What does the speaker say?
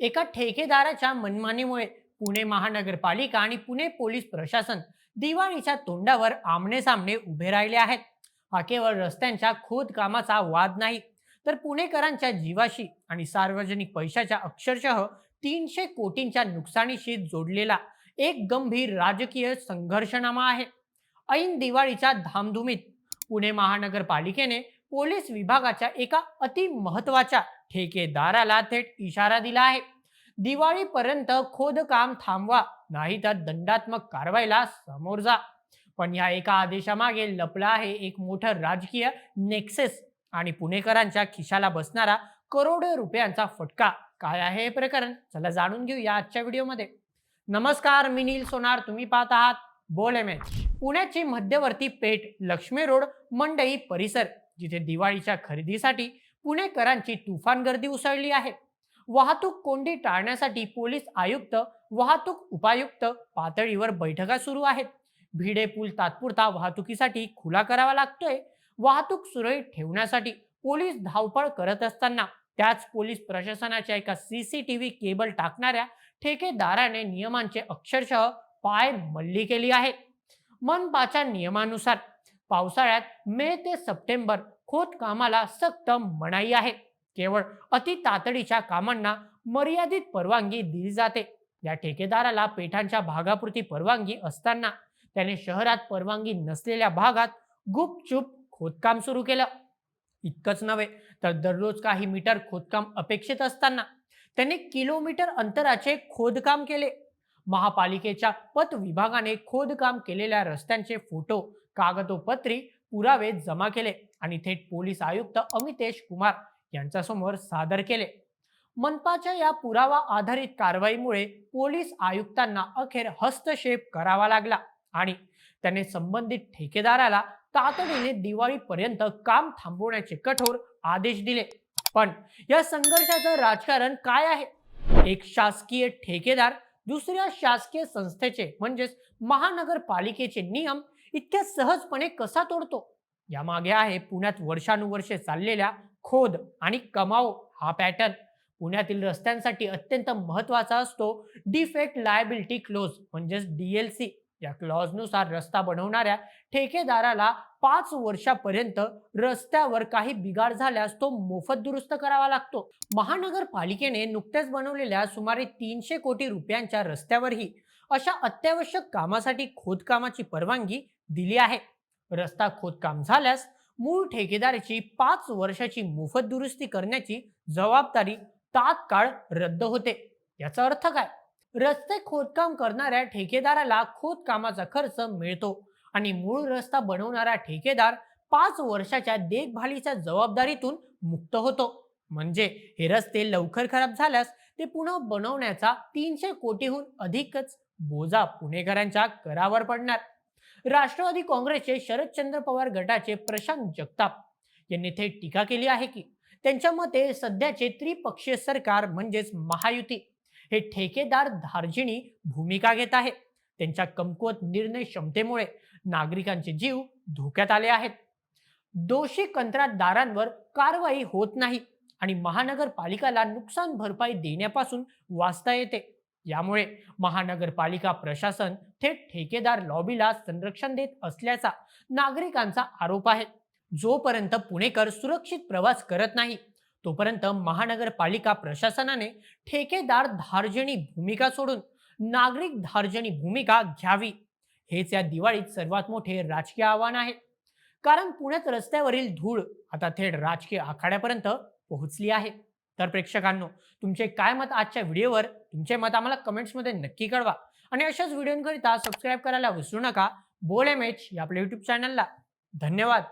एका ठेकेदाराच्या मनमानीमुळे पुणे महानगरपालिका आणि पुणे पोलीस प्रशासन दिवाळीच्या तोंडावर आमने सामने उभे राहिले आहेत. हा केवळ रस्त्यांच्या खोदकामाचा वाद नाही तर पुणेकरांच्या जीवाशी आणि सार्वजनिक पैशाच्या अक्षरशः तीनशे कोटींच्या नुकसानीशी जोडलेला एक गंभीर राजकीय संघर्षनामा आहे. ऐन दिवाळीच्या धामधुमीत पुणे महानगरपालिकेने पोलीस विभागाच्या एका अति महत्त्वाच्या ठेकेदाराला थेट इशारा दिला आहे. दिवाळीपर्यंत खोदकाम थांबवा नाही तर दंडात्मक कारवाईला समोर जा. पण या एका आदेशामागे लपला आहे एक मोठं राजकीय नेक्सेस आणि पुणेकरांच्या खिशाला बसणारा करोडो रुपयांचा फटका. काय आहे हे प्रकरण? चला जाणून घेऊ या आजच्या व्हिडिओमध्ये. नमस्कार मी नील सोनार. तुम्ही पाहत आहात बोल एम पुण्याची मध्यवर्ती पेठ लक्ष्मी रोड मंडई परिसर जिथे दिवाळीच्या खरेदीसाठी पुणेकरांची तुफान गर्दी उसळली आहे. वाहतूक कोंडी टाळण्यासाठी पोलीस आयुक्त वाहतूक उपायुक्त पातळीवर बैठका सुरू आहेत. भिडे पूल तात्पुरता वाहतुकीसाठी खुला करावा लागतोय. वाहतूक सुरळीत ठेवण्यासाठी पोलीस धावपळ करत असताना त्याच पोलीस प्रशासनाच्या एका सीसीटीव्ही केबल टाकणाऱ्या ठेकेदाराने नियमांचे अक्षरशः पाय मल्ली केली आहे. मनपाच्या नियमानुसार पावसाळ्यात मे ते सप्टेंबर खोदकामाला सक्त मनाई आहे. केवळ अति तातडीच्या कामांना मर्यादित परवानगी दिली जाते. या ठेकेदाराला पेठांच्या भागापुरती परवानगी असताना त्याने शहरात परवानगी नसलेल्या भागात गुपचूप खोदकाम सुरू केलं. इतकंच नव्हे तर दररोज काही मीटर खोदकाम अपेक्षित असताना त्याने किलोमीटर अंतराचे खोदकाम केले. महापालिकेच्या पत विभागाने खोदकाम केलेल्या रस्त्यांचे फोटो कागदोपत्री पुरावे जमा केले. आणि थेट पोलीस आयुक्त अमितेश कुमार यांच्यासमोर सादर केले. मनपाच्या या पुरावा आधारित कारवाईमुळे पोलीस आयुक्तांना अखेर हस्तक्षेप करावा लागला आणि त्याने संबंधित ठेकेदाराला तातडीने दिवाळीपर्यंत काम थांबवण्याचे कठोर आदेश दिले. पण या संघर्षाचं राजकारण काय आहे? एक शासकीय ठेकेदार दुसऱ्या शासकीय संस्थेचे म्हणजेच महानगरपालिकेचे नियम इतक्या सहजपणे कसा तोडतो? यामागे आहे पुण्यात वर्षानुवर्षे चाललेल्या खोद आणि कमाव हा पॅटर्न पुण्यातील रस्त्यांसाठी अत्यंत महत्त्वाचा असतो डिफेक्ट लायबिलिटी क्लोज म्हणजेच डीएलसी या क्लॉजनुसार रस्ता बनवणाऱ्या ठेकेदाराला पाच वर्षापर्यंत रस्त्यावर काही बिघाड झाल्यास तो मोफत दुरुस्त करावा लागतो. महानगरपालिकेने नुकत्याच बनवलेल्या सुमारे तीनशे कोटी रुपयांच्या रस्त्यावरही अशा अत्यावश्यक कामासाठी खोदकामाची परवानगी दिली आहे. रस्ता खोदकाम झाल्यास मूळ ठेकेदाराची पाच वर्षाची मोफत दुरुस्ती करण्याची जबाबदारी तात्काळ रद्द होते. याचा अर्थ काय? रस्ते खोदकाम करणाऱ्या ठेकेदाराला खोदकामाचा खर्च मिळतो आणि मूळ रस्ता बनवणारा ठेकेदार पाच वर्षाच्या देखभालीच्या जबाबदारीतून मुक्त होतो. म्हणजे हे रस्ते लवकर खराब झाल्यास ते पुन्हा बनवण्याचा तीनशे कोटीहून अधिकच बोजा पुणेकरांच्या करावर पडणार. राष्ट्रवादी काँग्रेसचे शरदचंद्र पवार गटाचे प्रशांत जगताप यांनी थेट टीका केली आहे की त्यांच्या मते सध्याचे त्रिपक्षीय सरकार म्हणजेच महायुती हे ठेकेदार धार्जिणी भूमिका घेत आहे. त्यांच्या कमकुवत निर्णय क्षमतेमुळे नागरिकांचे जीव धोक्यात आले आहेत. दोषी कंत्राटदारांवर कारवाई होत नाही आणि महानगरपालिकाला नुकसान भरपाई देण्यापासून वाचता येते. यामुळे महानगरपालिका प्रशासन थेट ठेकेदार लॉबीला संरक्षण देत असल्याचा नागरिकांचा आरोप आहे. जोपर्यंत पुणेकर सुरक्षित प्रवास करत नाही तोपर्यंत महानगरपालिका प्रशासनाने ठेकेदार धार्जनी भूमिका सोडून नागरिक धार्जनी भूमिका घ्यावी. हेच या दिवाळीत सर्वात मोठे राजकीय आव्हान आहे. कारण पुण्यात रस्त्यावरील धूळ आता थेट राजकीय आखाड्यापर्यंत पोहोचली आहे. तर प्रेक्षकांनो तुमचे काय मत आजच्या व्हिडिओवर? तुमचे मत आम्हाला कमेंट्समध्ये नक्की कळवा. आणि अशाच व्हिडिओंकरिता सबस्क्राईब करायला विसरू नका. बोल एम एच या आपल्या युट्यूब चॅनलला धन्यवाद.